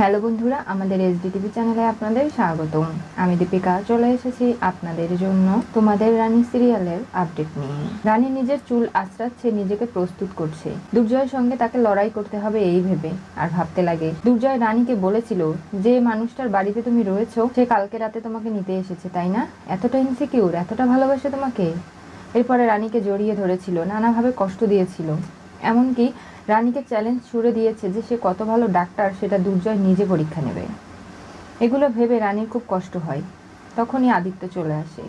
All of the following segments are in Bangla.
হ্যালো বন্ধুরা, আমাদের এসডি টিভি চ্যানেলে আপনাদের স্বাগতম। আমি দীপিকা, চলে এসেছি আপনাদের জন্য তোমাদের রানী সিরিয়ালের আপডেট নিয়ে। রানী নিজের চুল আশ্রাচ্ছে নিজেকে প্রস্তুত করছে। দুর্জয়ের সঙ্গে তাকে লড়াই করতে হবে এই ভেবে। আর ভাবতে লাগে, দুর্জয় রানীকে বলেছিল যে, মানুষটার বাড়িতে তুমি রয়েছো, সে কালকে রাতে তোমাকে নিতে এসেছে, তাই না? এতটা ইনসিকিউর এতটা ভালোবাসে তোমাকে? এরপরে রানীকে জড়িয়ে ধরেছিল, নানাভাবে কষ্ট দিয়েছিল। এমনকি রানীকে চ্যালেঞ্জ ছুড়ে দিয়েছে যে সে কত ভালো ডাক্তার, সেটা দুর্জয় নিজে পরীক্ষা নেবে। এগুলো ভেবে রানীর খুব কষ্ট হয়। তখনই আদিত্য চলে আসে।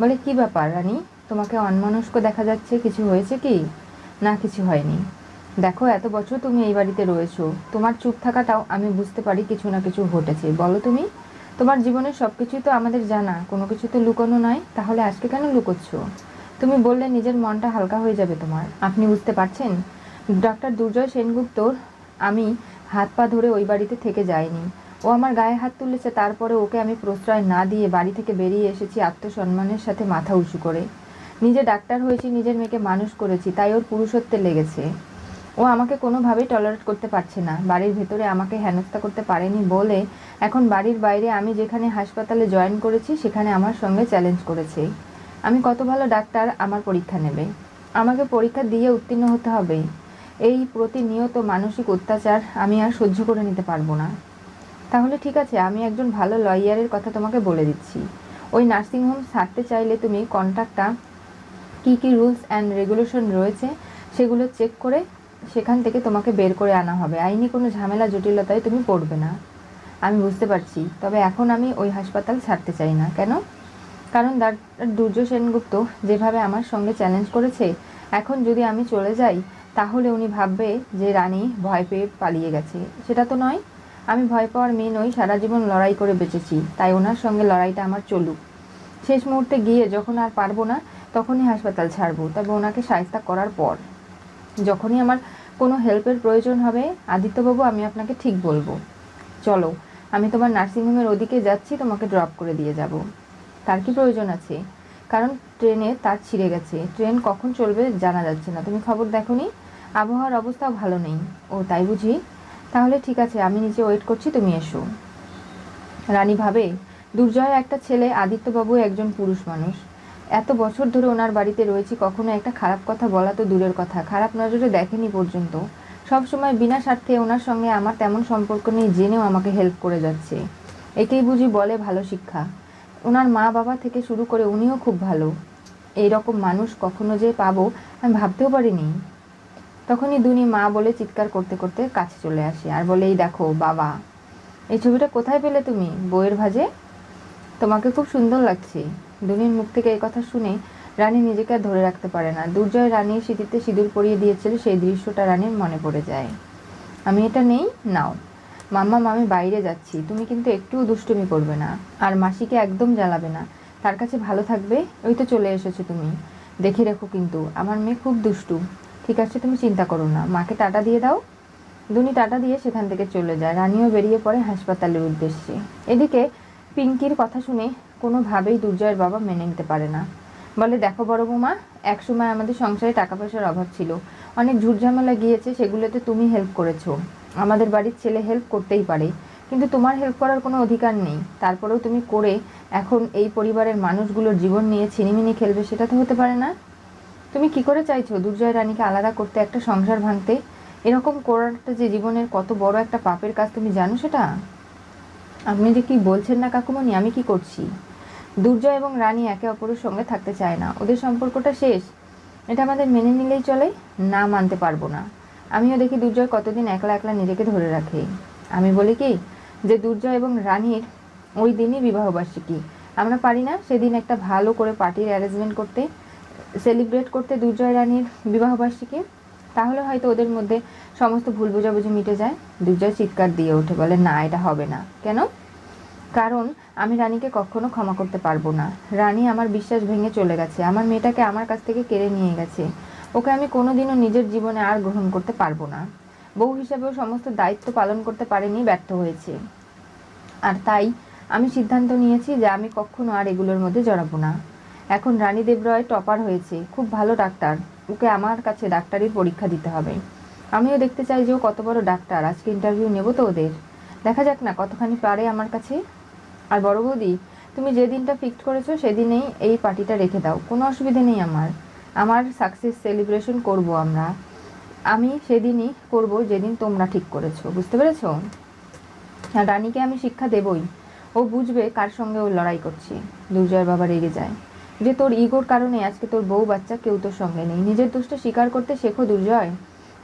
বলে, কি ব্যাপার রানী? তোমাকে অনমনস্ক দেখা যাচ্ছে? কিছু হয়েছে কি? না, কিছু হয়নি। দেখো, এত বছর তুমি এই বাড়িতে রয়েছো। তোমার চুপ থাকাটাও আমি বুঝতে পারি কিছু না কিছু ঘটেছে। বলো তুমি, তোমার জীবনের সব কিছুই তো আমাদের জানা। কোনো কিছু তো লুকোনো নয়। তাহলে আজকে কেন লুকোচ্ছ? তুমি বললে নিজের মনটা হালকা হয়ে যাবে তোমার। আপনি বুঝতে পারছেন? ডক্টর দুর্জয় সেনগুপ্তর আমি হাত পা ধরে ওই বাড়িতে থেকে যাইনি। ও আমার গায়ে হাত তুলেছে, তারপরে ওকে আমি প্রশ্রয় না দিয়ে বাড়ি থেকে বেরিয়ে এসেছি আত্মসম্মানের সাথে মাথা উঁচু করে। নিজে ডাক্তার হয়েছি, নিজের মেয়েকে মানুষ করেছি, তাই ওর পুরুষত্বে লেগেছে। ও আমাকে কোনোভাবেই টলারেট করতে পারছে না। বাড়ির ভেতরে আমাকে হেনস্থা করতে পারেনি বলে এখন বাড়ির বাইরে আমি যেখানে হাসপাতালে জয়েন করেছি, সেখানে আমার সঙ্গে চ্যালেঞ্জ করেছে। আমি কত ভালো ডাক্তার, আমার পরীক্ষা নেবে। আমাকে পরীক্ষা দিয়ে উত্তীর্ণ হতে হবে। এই প্রতিনিয়ত মানসিক অত্যাচার আমি আর সহ্য করে নিতে পারব না। তাহলে ঠিক আছে, আমি একজন ভালো লয়ারের কথা তোমাকে বলে দিচ্ছি। ওই নার্সিংহোম ছাড়তে চাইলে তুমি কন্ট্রাক্টটা কী কী রুলস অ্যান্ড রেগুলেশন রয়েছে সেগুলো চেক করে সেখান থেকে তোমাকে বের করে আনা হবে। আইনি কোনো ঝামেলা, জটিলতায় তুমি পড়বে না। আমি বুঝতে পারছি, তবে এখন আমি ওই হাসপাতাল ছাড়তে চাই না। কেন? কারণ ডাক্তার দুর্য সেনগুপ্ত যেভাবে আমার সঙ্গে চ্যালেঞ্জ করেছে, এখন যদি আমি চলে যাই তাহলে উনি ভাববে যে রানী ভয় পেয়ে পালিয়ে গেছে। সেটা তো নয়। আমি ভয় পাওয়ার মেয়ে নই, সারা জীবন লড়াই করে বেঁচেছি। তাই ওনার সঙ্গে লড়াইটা আমার চলুক। শেষ মুহূর্তে গিয়ে যখন আর পারব না, তখনই হাসপাতাল ছাড়বো। তবে ওনাকে সাহিত্য করার পর। যখনই আমার কোনো হেল্পের প্রয়োজন হবে, আদিত্যবাবু, আমি আপনাকে ঠিক বলব। চলো, আমি তোমার নার্সিংহোমের ওদিকে যাচ্ছি, তোমাকে ড্রপ করে দিয়ে যাব। তার কি প্রয়োজন আছে? কারণ ট্রেনে তার ছিঁড়ে গেছে। ট্রেন কখন চলবে জানা যাচ্ছে না। তুমি খবর দেখোনি? আবহাওয়ার অবস্থাও ভালো নেই। ও, তাই বুঝি? তাহলে ঠিক আছে, আমি নিচে ওয়েট করছি, তুমি এসো। রানী ভাবে, দুর্জয় একটা ছেলে, আদিত্যবাবু একজন পুরুষ মানুষ। এত বছর ধরে ওনার বাড়িতে রয়েছি, কখনো একটা খারাপ কথা বলা তো দূরের কথা। খারাপ নজরে দেখেনি পর্যন্ত। সব সময় বিনা স্বার্থে ওনার সঙ্গে আমার তেমন সম্পর্ক নেই, জেনেও আমাকে হেল্প করে যাচ্ছে। একেই বুঝি বলে ভালো শিক্ষা। ওনার মা বাবা থেকে শুরু করে উনিও খুব ভালো। এই রকম মানুষ কখনো যে পাবো, আমি ভাবতেও পারিনি। তখনই দুনি মা বলে চিৎকার করতে করতে কাছে চলে আসে আর বলে, এই দেখো, বাবা, এই ছবিটা কোথায় পেলে তুমি? বইয়ের ভাজে? তোমাকে খুব সুন্দর লাগছে। দুনির মুখ থেকে এই কথা শুনে রানী নিজেকে আর ধরে রাখতে পারে না। দুর্জয় রানীর স্মৃতিতে সিঁদুর পরিয়ে দিয়েছিল, সেই দৃশ্যটা রানীর মনে পড়ে যায়। আমি এটা নেই? নাও। মাম্মা আমি বাইরে যাচ্ছি, তুমি কিন্তু একটুও দুষ্টুমি করবে না। আর মাসিকে একদম জ্বালাবে না। তার কাছে ভালো থাকবে, ওই তো চলে এসেছ তুমি। দেখে রেখো কিন্তু, আমার মেয়ে খুব দুষ্টু। ঠিক আছে, তুমি চিন্তা করো না। মাকে টাটা দিয়ে দাও। দুনি টাটা দিয়ে সেখান থেকে চলে যায়। রানীও বেরিয়ে পড়ে হাসপাতালের উদ্দেশ্যে। এদিকে পিঙ্কির কথা শুনে কোনোভাবেই দুর্জয়ের বাবা মেনে নিতে পারে না। বলে, দেখো বড় বৌমা, একসময় আমাদের সংসারে টাকা পয়সার অভাব ছিল। অনেক ঝুটঝামেলা গিয়েছে, সেগুলোতে তুমি হেল্প করেছ। আমাদের বাড়ির ছেলে হেল্প করতেই পারে। কিন্তু তোমার হেল্প করার কোনো অধিকার নেই। তারপরেও তুমি করে এখন এই পরিবারের মানুষগুলোর জীবন নিয়ে ছিনিমিনি খেলবে, সেটা তো হতে পারে না। তুমি কি করে চাইছো দুর্জয় রানীকে আলাদা করতে একটা সংসার ভাঙতে? এরকম করাটা যে জীবনের কত বড় একটা পাপের কাজ, তুমি জানো সেটা? আপনি যে কি বলছেন না কাকুমণি, আমি কি করছি? দুর্জয় এবং রানী একে অপরের সঙ্গে থাকতে চায় না। ওদের সম্পর্কটা শেষ। এটা আমাদের মেনে নিলেই চলে, না মানতে পারব না। আমিও দেখি দুর্জয় কতদিন একলা একলা নিজেকে ধরে রাখে। আমি বলি কি, যে দুর্জয় এবং রানীর ওই দিনই বিবাহবার্ষিকী আমরা পারি না সেদিন একটা ভালো করে পার্টির অ্যারেঞ্জমেন্ট করতে সেলিব্রেট করতে দুর্জয় রানীর বিবাহবার্ষিকী তাহলে হয়তো ওদের মধ্যে সমস্ত ভুল বোঝাবুঝি মিটে যায়। দুর্জয় চিৎকার দিয়ে ওঠে, বলে, না, এটা হবে না। কেন? কারণ আমি রানীকে কখনো ক্ষমা করতে পারব না। রানী আমার বিশ্বাস ভেঙে চলে গেছে। আমার মেয়েটাকে আমার কাছ থেকে কেড়ে নিয়ে গেছে। ওকে আমি কোনোদিনও নিজের জীবনে আর গ্রহণ করতে পারব না। বউ হিসাবেও সমস্ত দায়িত্ব পালন করতে পারেনি, ব্যর্থ হয়েছে। আর তাই আমি সিদ্ধান্ত নিয়েছি যে আমি কখনো আর এগুলোর মধ্যে জড়াবো না। এখন রানী দেবরয় টপার হয়েছে, খুব ভালো ডাক্তার। ওকে আমার কাছে ডাক্তারির পরীক্ষা দিতে হবে। আমিও দেখতে চাই যে ও কত বড় ডাক্তার। আজকে ইন্টারভিউ নেব তো ওদের। দেখা যাক না কতখানি পারে আমার কাছে। আর বড় বৌদি, তুমি যে দিনটা ফিক্সড করেছ সেদিনেই এই পার্টিটা রেখে দাও। কোনো অসুবিধে নেই আমার। আমার সাকসেস সেলিব্রেশন করব আমরা। আমি সেদিনই করব যেদিন তোমরা ঠিক করেছ, বুঝতে পেরেছ? রানীকে আমি শিক্ষা দেবই। ও বুঝবে কার সঙ্গে ও লড়াই করছে। দুর্জয়ের বাবা রেগে যায়। যে তোর ইগোর কারণে আজকে তোর বউ বাচ্চা কেউ তোর সঙ্গে নেই। নিজের দোষটা স্বীকার করতে শেখো দুর্জয়।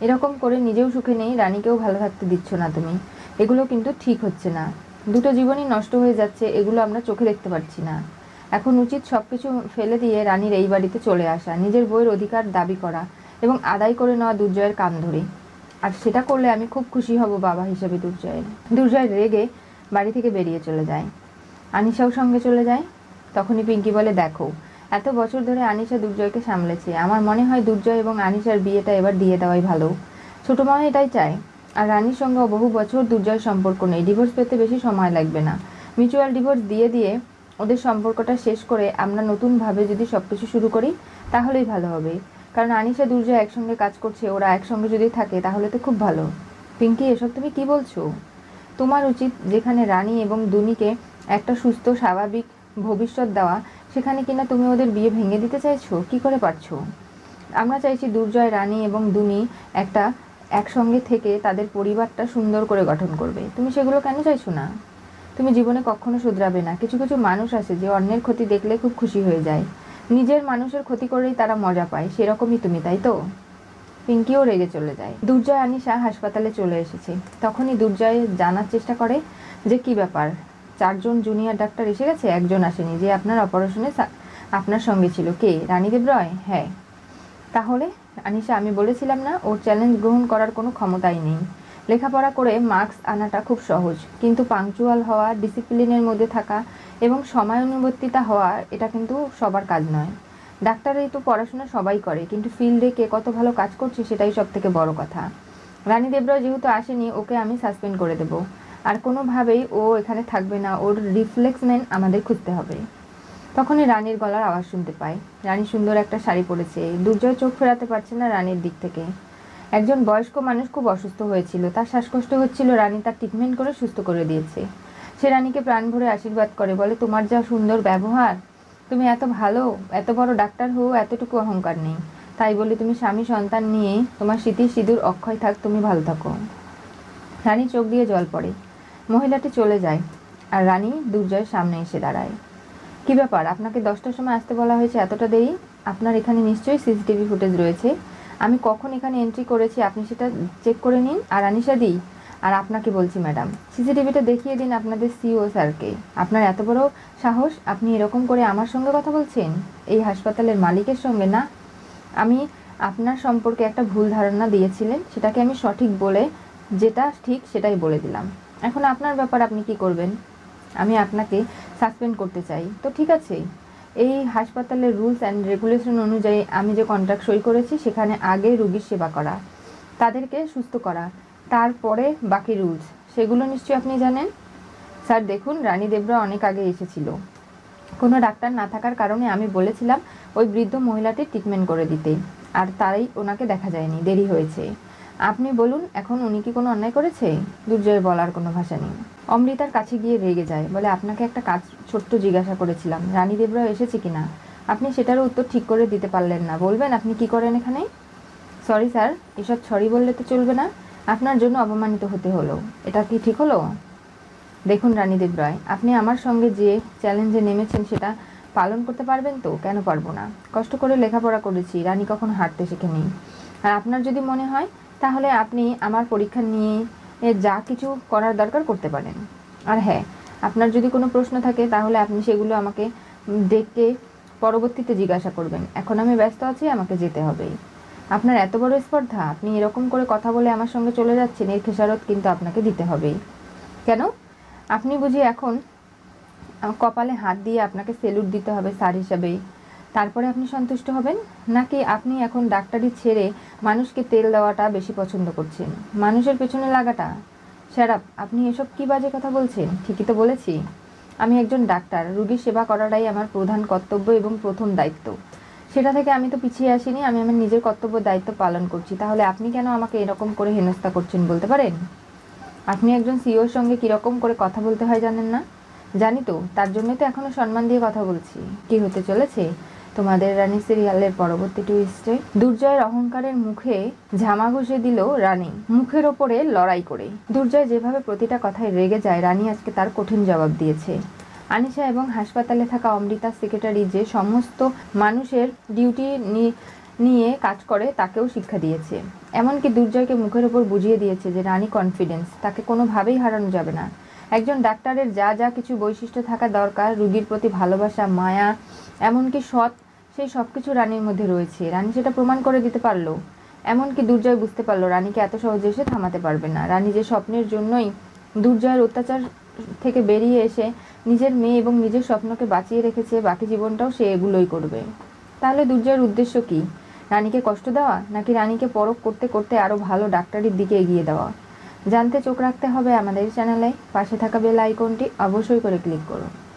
এরকম করে নিজেও সুখে নেই, রানীকেও ভালো থাকতে দিচ্ছ না তুমি। এগুলো কিন্তু ঠিক হচ্ছে না। দুটো জীবনই নষ্ট হয়ে যাচ্ছে, এগুলো আমরা চোখে দেখতে পাচ্ছি না। এখন উচিত সব কিছু ফেলে দিয়ে রানীর এই বাড়িতে চলে আসা, নিজের বইয়ের অধিকার দাবি করা এবং আদায় করে নেওয়া দুর্জয়ের কান ধরে আর সেটা করলে আমি খুব খুশি হব বাবা হিসেবে দুর্জয়ের। দুর্জয় রেগে বাড়ি থেকে বেরিয়ে চলে যায়। আনিশাও সঙ্গে চলে যায়। তখনই পিঙ্কি বলে, দেখো, এত বছর ধরে আনিশা দুর্জয়কে সামলেছে। আমার মনে হয় দুর্জয় এবং আনিশার বিয়েটা এবার দিয়ে দেওয়াই ভালো। ছোটো মা এটাই চায়। আর রানীর সঙ্গে বহু বছর দুর্জয় সম্পর্ক নেই। ডিভোর্স পেতে বেশি সময় লাগবে না। মিউচুয়াল ডিভোর্স দিয়ে দিয়ে ওদের সম্পর্কটা শেষ করে আমরা নতুনভাবে যদি সব কিছু শুরু করি, তাহলেই ভালো হবে। কারণ আনিশা দুর্জয় একসঙ্গে কাজ করছে, ওরা একসঙ্গে যদি থাকে, তাহলে তো খুব ভালো। পিঙ্কি, এসব তুমি কি বলছো? তোমার উচিত যেখানে রানী এবং দুনিকে একটা সুস্থ, স্বাভাবিক ভবিষ্যৎ দেওয়া, সেখানে কিনা তুমি ওদের বিয়ে ভেঙে দিতে চাইছো? কি করে পারছ? আমরা চাইছি দুর্জয় রানী এবং দুনি একটা একসঙ্গে থেকে তাদের পরিবারটা সুন্দর করে গঠন করবে। তুমি সেগুলো কেন চাইছো না? তুমি জীবনে কখনো শুধরাবে না। কিছু কিছু মানুষ আছে যে অন্যের ক্ষতি দেখলে খুব খুশি হয়ে যায়। নিজের মানুষের ক্ষতি করেই তারা মজা পায়। সেরকমই তুমি, তাই তো? পিঙ্কিও রেগে চলে যায়। দুর্জয় আনিশা হাসপাতালে চলে এসেছে। তখনই দুর্জয় জানার চেষ্টা করে যে, কি ব্যাপার? চারজন জুনিয়র ডাক্তার এসে গেছে? একজন আসেনি। যে আপনার অপারেশনে আপনার সঙ্গে ছিল কে? রানীদেব রয় হ্যাঁ। তাহলে আনিশা, আমি বলেছিলাম না, ওর চ্যালেঞ্জ গ্রহণ করার কোনো ক্ষমতাই নেই। লেখাপড়া করে মার্কস আনাটা খুব সহজ। কিন্তু পাংচুয়াল হওয়া, ডিসিপ্লিনের মধ্যে থাকা এবং সময়ানুবর্তিতা হওয়া, এটা কিন্তু সবার কাজ নয়। ডাক্তারেই তো পড়াশোনা সবাই করে, কিন্তু ফিল্ডে কে কত ভালো কাজ করছে সেটাই সব থেকে বড় কথা। রানী দেবরায় যেহেতু আসেনি, ওকে আমি সাসপেন্ড করে দেব। আর কোনোভাবেই ও এখানে থাকবে না, ওর রিফ্লেক্সমেন্ট আমাদের খুঁজতে হবে। তখনই রানীর গলার আওয়াজ শুনতে পায় রানী সুন্দর একটা শাড়ি পরেছে, দুর্জয় চোখ ফেরাতে পারছে না রানীর দিক থেকে। একজন বয়স্ক মানুষ খুব অসুস্থ হয়েছিল। তার শ্বাসকষ্ট হচ্ছিল, রানী তার ট্রিটমেন্ট করে সুস্থ করে দিয়েছে। সে রানীকে প্রাণ ভরে আশীর্বাদ করে, বলে, তোমার যা সুন্দর ব্যবহার, তুমি এত ভালো, এত বড় ডাক্তার হও, এতটুকু অহংকার নেই। তাই বলে, তুমি স্বামী সন্তান নিয়ে তোমার স্মৃতি সিঁদুর অক্ষয় থাক, তুমি ভালো থাকো। রানী চোখ দিয়ে জল পড়ে। মহিলাটি চলে যায় আর রানী দুর্জয়ের সামনে এসে দাঁড়ায়। কি ব্যাপার? আপনাকে দশটার সময় আসতে বলা হয়েছে এতটা দেরি? আপনার এখানে নিশ্চয়ই সিসিটিভি ফুটেজ রয়েছে। আমি কখন এখানে এন্ট্রি করেছি আপনি সেটা চেক করে নিন। আর আনিশা দিই আর আপনাকে বলছি ম্যাডাম সিসিটিভিটা দেখিয়ে দিন আপনাদের সিও স্যারকে আপনার এত বড় সাহস, আপনি এরকম করে আমার সঙ্গে কথা বলছেন? এই হাসপাতালের মালিকের সঙ্গে না? আমি আপনার সম্পর্কে একটা ভুল ধারণা দিয়েছিলেন, সেটাকে আমি সঠিক বলে, যেটা ঠিক সেটাই বলে দিলাম। এখন আপনার ব্যাপার আপনি কি করবেন? আমি আপনাকে সাসপেন্ড করতে চাই। তো ঠিক আছে এই হাসপাতালের রুলস অ্যান্ড রেগুলেশন অনুযায়ী আমি যে কন্ট্রাক্ট সই করেছি, সেখানে আগে রুগীর সেবা করা, তাদেরকে সুস্থ করা, তারপরে বাকি রুলস সেগুলো নিশ্চয়ই আপনি জানেন? স্যার, দেখুন, রানী দেবরা অনেক আগে এসেছিল। কোনো ডাক্তার না থাকার কারণে আমি বলেছিলাম, ওই বৃদ্ধ মহিলাটি ট্রিটমেন্ট করে দিতে, আর তারাই ওনাকে দেখা যায়নি, দেরি হয়েছে। আপনি বলুন, এখন উনি কি কোনো অন্যায় করেছে? দুর্জয় বলার কোনো ভাষা নেই। অমৃতার কাছে গিয়ে রেগে যায়, বলে, আপনাকে একটা কাজ, ছোট্ট জিজ্ঞাসা করেছিলাম। রানী দেবরা এসেছে কি না? আপনি সেটারও উত্তর ঠিক করে দিতে পারলেন না। বলবেন, আপনি কি করেন এখানে? সরি স্যার এসব সরি বললে তো চলবে না। আপনার জন্য অপমানিত হতে হলো। এটা কি ঠিক হলো? দেখুন রানীদেব রয় আপনি আমার সঙ্গে যে চ্যালেঞ্জে নেমেছেন, সেটা পালন করতে পারবেন তো? কেন পারব না? কষ্ট করে লেখাপড়া করেছি। রানী কখনো হাঁটতে শেখেনি। আর আপনার যদি মনে হয় তাহলে আপনি আমার পরীক্ষা নিয়ে যা কিছু করার দরকার করতে পারেন। আর হ্যাঁ আপনার যদি কোনো প্রশ্ন থাকে, তাহলে আপনি সেগুলো আমাকে ডেকে পরবর্তীতে জিজ্ঞাসা করবেন। এখন আমি ব্যস্ত আছি, আমাকে যেতে হবে। আপনার এত বড় স্পর্ধা, আপনি এরকম করে কথা বলে আমার সঙ্গে চলে যাচ্ছেন, এর খেসারত কিন্তু আপনাকে দিতে হবে। কেন? আপনি বুঝি এখন কপালে হাত দিয়ে আপনাকে সেলুট দিতে হবে, স্যার হিসাবে। তারপরে আপনি সন্তুষ্ট হবেন? নাকি আপনি এখন ডাক্তারি ছেড়ে মানুষকে তেল দেওয়াটা বেশি পছন্দ করছেন? মানুষের পেছনে লাগাটা? স্যারাপ আপনি এসব কি বাজে কথা বলছেন? ঠিকই তো বলেছি। আমি একজন ডাক্তার রুগীর সেবা করাটাই আমার প্রধান কর্তব্য এবং প্রথম দায়িত্ব। সেটা থেকে আমি তো পিছিয়ে আসিনি, আমি আমার নিজের কর্তব্য, দায়িত্ব পালন করছি। তাহলে আপনি কেন আমাকে এরকম করে হেনস্থা করছেন বলতে পারেন? আপনি একজন সিওর সঙ্গে কীরকম করে কথা বলতে হয় জানেন না? জানি তো, তার জন্যই তো এখনও সম্মান দিয়ে কথা বলছি। কি হতে চলেছে? তোমাদের রানী সিরিয়ালের পরবর্তী টুইস্টে দুর্জয়ের অহংকারের মুখে ঝামা ঘষে দিল রানী। মুখের ওপরে লড়াই করে। দুর্জয় যেভাবে প্রতিটা কথায় রেগে যায়, রানী আজকে তার কঠিন জবাব দিয়েছে। আনিশা এবং হাসপাতালে থাকা অমৃতা সেক্রেটারি যে সমস্ত মানুষের ডিউটি নিয়ে কাজ করে, তাকেও শিক্ষা দিয়েছে। এমনকি দুর্জয়কে মুখের ওপর বুঝিয়ে দিয়েছে যে রানী কনফিডেন্স তাকে কোনোভাবেই হারানো যাবে না। একজন ডাক্তারের যা যা কিছু বৈশিষ্ট্য থাকা দরকার, রুগীর প্রতি ভালোবাসা, মায়া, এমনকি সৎ সেই সব কিছু রানীর মধ্যে রয়েছে। রানী সেটা প্রমাণ করে দিতে পারল। এমনকি দুর্জয় বুঝতে পারল, রানীকে এত সহজে এসে থামাতে পারবে না। রানী যে স্বপ্নের জন্যই দুর্জয়ের অত্যাচার থেকে বেরিয়ে এসে নিজের মেয়ে এবং নিজের স্বপ্নকে বাঁচিয়ে রেখেছে, বাকি জীবনটাও সে এগুলোই করবে। তাহলে দুর্জয়ের উদ্দেশ্য কি? রানীকে কষ্ট দেওয়া, নাকি রানীকে পরখ করতে করতে আরও ভালো ডাক্তারির দিকে এগিয়ে দেওয়া? জানতে চোখ রাখতে হবে আমাদের চ্যানেলে। পাশে থাকা বেল আইকনটি অবশ্যই করে ক্লিক করুন।